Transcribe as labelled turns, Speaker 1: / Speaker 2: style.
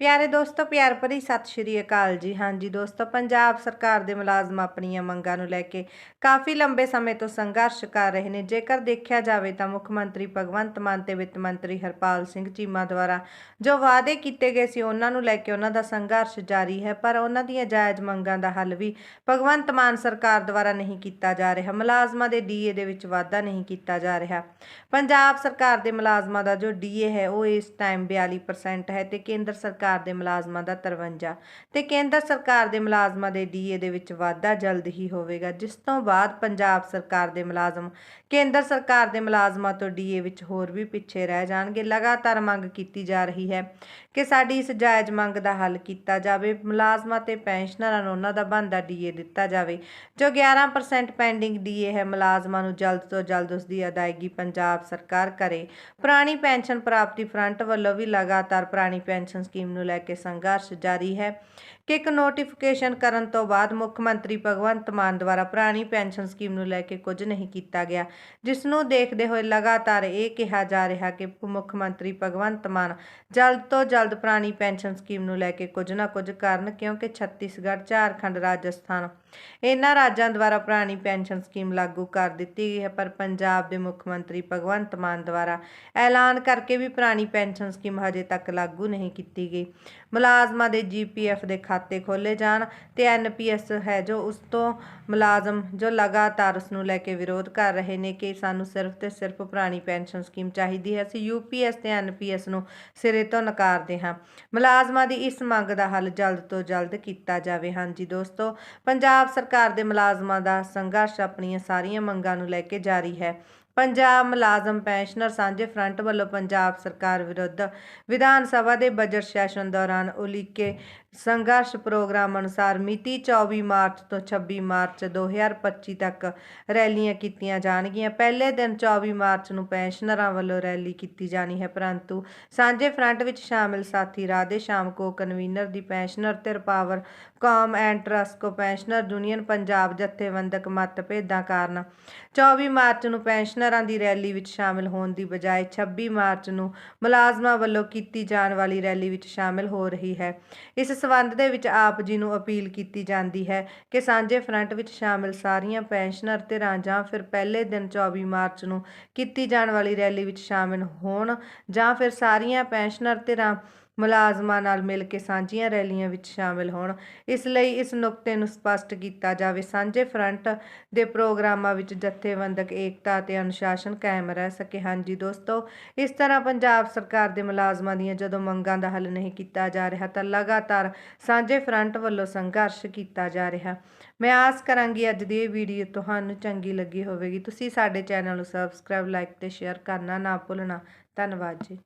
Speaker 1: ਪਿਆਰੇ ਦੋਸਤੋ, ਪਿਆਰ ਭਰੀ ਸਤਿ ਸ਼੍ਰੀ ਅਕਾਲ ਜੀ। ਹਾਂਜੀ ਦੋਸਤੋ, ਪੰਜਾਬ ਸਰਕਾਰ ਦੇ ਮੁਲਾਜ਼ਮ ਆਪਣੀਆਂ ਮੰਗਾਂ ਨੂੰ ਲੈ ਕੇ ਕਾਫੀ ਲੰਬੇ ਸਮੇਂ ਤੋਂ ਸੰਘਰਸ਼ ਕਰ ਰਹੇ ਨੇ। ਜੇਕਰ ਦੇਖਿਆ ਜਾਵੇ ਤਾਂ ਮੁੱਖ ਮੰਤਰੀ ਭਗਵੰਤ ਮਾਨ ਤੇ ਵਿੱਤ ਮੰਤਰੀ ਹਰਪਾਲ ਸਿੰਘ ਚੀਮਾ ਦੁਆਰਾ ਜੋ ਵਾਅਦੇ ਕੀਤੇ ਗਏ ਸੀ, ਉਹਨਾਂ ਨੂੰ ਲੈ ਕੇ ਉਹਨਾਂ ਦਾ ਸੰਘਰਸ਼ ਜਾਰੀ ਹੈ, ਪਰ ਉਹਨਾਂ ਦੀਆਂ ਜਾਇਜ਼ ਮੰਗਾਂ ਦਾ ਹੱਲ ਵੀ ਭਗਵੰਤ ਮਾਨ ਸਰਕਾਰ ਦੁਆਰਾ ਨਹੀਂ ਕੀਤਾ ਜਾ ਰਿਹਾ। ਮੁਲਾਜ਼ਮਾਂ ਦੇ ਡੀਏ ਦੇ ਵਿੱਚ ਵਾਧਾ ਨਹੀਂ ਕੀਤਾ ਜਾ ਰਿਹਾ। ਪੰਜਾਬ ਸਰਕਾਰ ਦੇ ਮੁਲਾਜ਼ਮਾਂ ਦਾ ਜੋ ਡੀਏ ਹੈ, ਉਹ ਇਸ ਟਾਈਮ 42% ਹੈ ਤੇ ਕੇਂਦਰ ਸਰਕਾਰ ਦੇ ਮੁਲਾਜ਼ਮਾਂ ਦਾ 53 ਤੇ ਕੇਂਦਰ ਸਰਕਾਰ ਦੇ ਮੁਲਾਜ਼ਮਾਂ ਦੇ ਡੀਏ ਦੇ ਵਿੱਚ ਵਾਧਾ ਜਲਦ ਹੀ ਹੋਵੇਗਾ, ਜਿਸ ਤੋਂ ਬਾਅਦ ਪੰਜਾਬ ਸਰਕਾਰ ਦੇ ਮੁਲਾਜ਼ਮ, ਕੇਂਦਰ ਸਰਕਾਰ ਦੇ ਮੁਲਾਜ਼ਮਾਂ ਤੋਂ ਡੀਏ ਵਿੱਚ ਹੋਰ ਵੀ ਪਿੱਛੇ ਰਹਿ ਜਾਣਗੇ। ਲਗਾਤਾਰ ਮੰਗ ਕੀਤੀ ਜਾ ਰਹੀ ਹੈ ਕਿ ਸਾਡੀ ਇਸ ਜਾਇਜ਼ ਮੰਗ ਦਾ ਹੱਲ ਕੀਤਾ ਜਾਵੇ। ਮੁਲਾਜ਼ਮਾਂ ਤੇ ਪੈਨਸ਼ਨਰਾਂ ਨੂੰ ਉਹਨਾਂ ਦਾ ਬਣਦਾ ਡੀਏ ਦਿੱਤਾ ਜਾਵੇ, ਜੋ 11% ਪੈਂਡਿੰਗ ਡੀਏ ਹੈ। ਮੁਲਾਜ਼ਮਾਂ ਨੂੰ ਜਲਦ ਤੋਂ ਜਲਦ ਉਸ ਦੀ ਅਦਾਇਗੀ ਪੰਜਾਬ ਸਰਕਾਰ ਕਰੇ। ਪੁਰਾਣੀ ਪੈਨਸ਼ਨ ਪ੍ਰਾਪਤੀ ਫਰੰਟ ਵੱਲੋਂ ਵੀ ਲਗਾਤਾਰ ਪੁਰਾਣੀ ਪੈਨਸ਼ਨ ਸਕੀਮ ਨੂੰ ਲੈ ਕੇ ਸੰਘਰਸ਼ ਜਾਰੀ ਹੈ। ਕਿ ਇੱਕ ਨੋਟੀਫਿਕੇਸ਼ਨ ਕਰਨ ਤੋਂ ਬਾਅਦ ਮੁੱਖ ਮੰਤਰੀ ਭਗਵੰਤ ਮਾਨ ਦੁਆਰਾ ਪੁਰਾਣੀ ਪੈਨਸ਼ਨ ਸਕੀਮ ਨੂੰ ਲੈ ਕੇ ਕੁਝ ਨਹੀਂ ਕੀਤਾ ਗਿਆ। ਜਿਸ ਨੂੰ ਦੇਖਦੇ ਹੋਏ ਲਗਾਤਾਰ ਇਹ ਕਿਹਾ ਜਾ ਰਿਹਾ ਕਿ ਮੁੱਖ ਮੰਤਰੀ ਭਗਵੰਤ ਮਾਨ ਜਲਦ ਤੋਂ ਜਲਦ ਪੁਰਾਣੀ ਪੈਨਸ਼ਨ ਸਕੀਮ ਨੂੰ ਲੈ ਕੇ ਕੁਝ ਨਾ ਕੁਝ ਕਰਨ, ਕਿਉਂਕਿ ਛੱਤੀਸਗੜ੍ਹ, ਝਾਰਖੰਡ, ਰਾਜਸਥਾਨ ਇਹਨਾਂ ਰਾਜਾਂ ਦੁਆਰਾ ਪੁਰਾਣੀ ਪੈਨਸ਼ਨ ਸਕੀਮ ਲਾਗੂ ਕਰ ਦਿੱਤੀ ਗਈ ਹੈ। ਪਰ ਪੰਜਾਬ ਦੇ ਮੁੱਖ ਮੰਤਰੀ ਭਗਵੰਤ ਮਾਨ ਦੁਆਰਾ ਐਲਾਨ ਕਰਕੇ ਵੀ ਪੁਰਾਣੀ ਪੈਨਸ਼ਨ ਸਕੀਮ ਹਜੇ ਤੱਕ ਲਾਗੂ ਨਹੀਂ ਕੀਤੀ ਗਈ। ਮੁਲਾਜ਼ਮਾਂ ਦੇ ਜੀਪੀਐਫ ਦੇ ਖਾਤੇ ਖੋਲੇ ਜਾਣ ਤੇ ਐਨਪੀਐਸ ਹੈ ਜੋ ਉਸ ਤੋਂ ਮੁਲਾਜ਼ਮ ਜੋ ਲਗਾਤਾਰ ਉਸ ਨੂੰ ਲੈ ਕੇ ਵਿਰੋਧ ਕਰ ਰਹੇ ਨੇ ਕਿ ਸਾਨੂੰ ਸਿਰਫ ਤੇ ਸਿਰਫ ਪੁਰਾਣੀ ਪੈਨਸ਼ਨ ਸਕੀਮ ਚਾਹੀਦੀ ਹੈ। ਅਸੀਂ ਯੂਪੀਐਸ ਤੇ ਐਨਪੀਐਸ ਨੂੰ ਸਿਰੇ ਤੋਂ ਨਕਾਰਦੇ ਹਾਂ। ਮੁਲਾਜ਼ਮਾਂ ਦੀ ਇਸ ਮੰਗ ਦਾ ਹੱਲ ਜਲਦ ਤੋਂ ਜਲਦ ਕੀਤਾ ਜਾਵੇ। ਹਾਂਜੀ ਦੋਸਤੋ, ਪੰਜਾਬ ਸਰਕਾਰ ਦੇ ਮੁਲਾਜ਼ਮਾਂ ਦਾ ਸੰਘਰਸ਼ ਆਪਣੀਆਂ ਸਾਰੀਆਂ ਮੰਗਾਂ ਨੂੰ ਲੈ ਕੇ ਜਾਰੀ ਹੈ। ਪੰਜਾਬ ਮੁਲਾਜ਼ਮ ਪੈਨਸ਼ਨਰ ਸਾਂਝੇ ਫਰੰਟ ਵੱਲੋਂ ਪੰਜਾਬ ਸਰਕਾਰ ਵਿਰੁੱਧ ਵਿਧਾਨ ਸਭਾ ਦੇ ਬਜਟ ਸੈਸ਼ਨ ਦੌਰਾਨ ਉਲੀਕੇ ਸੰਘਰਸ਼ ਪ੍ਰੋਗਰਾਮ ਅਨੁਸਾਰ ਮਿਤੀ 24 ਮਾਰਚ ਤੋਂ 26 ਮਾਰਚ 2025 ਤੱਕ ਰੈਲੀਆਂ ਕੀਤੀਆਂ ਜਾਣਗੀਆਂ। ਪਹਿਲੇ ਦਿਨ 24 ਮਾਰਚ ਨੂੰ ਪੈਨਸ਼ਨਰਾਂ ਵੱਲੋਂ ਰੈਲੀ ਕੀਤੀ ਜਾਣੀ ਹੈ, ਪਰੰਤੂ ਸਾਂਝੇ ਫਰੰਟ ਵਿੱਚ ਸ਼ਾਮਿਲ ਸਾਥੀ ਰਾਧੇ ਸ਼ਾਮ ਕੋ ਕਨਵੀਨਰ ਦੀ ਪੈਨਸ਼ਨਰ ਧਿਰ Powercom and Transco pensioner union Punjab ਜਥੇਬੰਦਕ ਮਤਭੇਦਾਂ ਕਾਰਨ 24 ਮਾਰਚ ਨੂੰ ਪੈਨਸ਼ਨ ਪੈਨਸ਼ਨਰਾਂ ਦੀ ਰੈਲੀ ਵਿੱਚ ਸ਼ਾਮਿਲ ਹੋਣ ਦੀ ਬਜਾਏ 26 ਮਾਰਚ ਨੂੰ ਮੁਲਾਜ਼ਮਾਂ ਵੱਲੋਂ ਕੀਤੀ ਜਾਣ ਵਾਲੀ ਰੈਲੀ ਵਿੱਚ ਸ਼ਾਮਿਲ ਹੋ ਰਹੀ ਹੈ। ਇਸ ਸਬੰਧ ਦੇ ਵਿੱਚ ਆਪ ਜੀ ਨੂੰ ਅਪੀਲ ਕੀਤੀ ਜਾਂਦੀ ਹੈ ਕਿ ਸਾਂਝੇ ਫਰੰਟ ਵਿੱਚ ਸ਼ਾਮਿਲ ਸਾਰੀਆਂ ਪੈਨਸ਼ਨਰ ਧਿਰਾਂ ਜਾਂ ਫਿਰ ਪਹਿਲੇ ਦਿਨ 24 ਮਾਰਚ ਨੂੰ ਕੀਤੀ ਜਾਣ ਵਾਲੀ ਰੈਲੀ ਵਿੱਚ ਸ਼ਾਮਿਲ ਹੋਣ ਜਾਂ ਫਿਰ ਸਾਰੀਆਂ ਪੈਨਸ਼ਨਰ ਧਿਰਾਂ ਮੁਲਾਜ਼ਮਾਂ ਨਾਲ ਮਿਲ ਕੇ ਸਾਂਝੀਆਂ ਰੈਲੀਆਂ ਵਿੱਚ ਸ਼ਾਮਿਲ ਹੋਣ। ਇਸ ਲਈ ਇਸ ਨੁਕਤੇ ਨੂੰ ਸਪਸ਼ਟ ਕੀਤਾ ਜਾਵੇ, ਸਾਂਝੇ ਫਰੰਟ ਦੇ ਪ੍ਰੋਗਰਾਮਾਂ ਵਿੱਚ ਜਥੇਬੰਦਕ ਏਕਤਾ ਅਤੇ ਅਨੁਸ਼ਾਸਨ ਕਾਇਮ ਰਹਿ ਸਕੇ। ਹਾਂਜੀ ਦੋਸਤੋ, ਇਸ ਤਰ੍ਹਾਂ ਪੰਜਾਬ ਸਰਕਾਰ ਦੇ ਮੁਲਾਜ਼ਮਾਂ ਦੀਆਂ ਜਦੋਂ ਮੰਗਾਂ ਦਾ ਹੱਲ ਨਹੀਂ ਕੀਤਾ ਜਾ ਰਿਹਾ, ਤਾਂ ਲਗਾਤਾਰ ਸਾਂਝੇ ਫਰੰਟ ਵੱਲੋਂ ਸੰਘਰਸ਼ ਕੀਤਾ ਜਾ ਰਿਹਾ। ਮੈਂ ਆਸ ਕਰਾਂਗੀ ਅੱਜ ਦੀ ਇਹ ਵੀਡੀਓ ਤੁਹਾਨੂੰ ਚੰਗੀ ਲੱਗੀ ਹੋਵੇਗੀ। ਤੁਸੀਂ ਸਾਡੇ ਚੈਨਲ ਨੂੰ ਸਬਸਕ੍ਰਾਈਬ, ਲਾਈਕ ਤੇ ਸ਼ੇਅਰ ਕਰਨਾ ਨਾ ਭੁੱਲਣਾ। ਧੰਨਵਾਦ ਜੀ।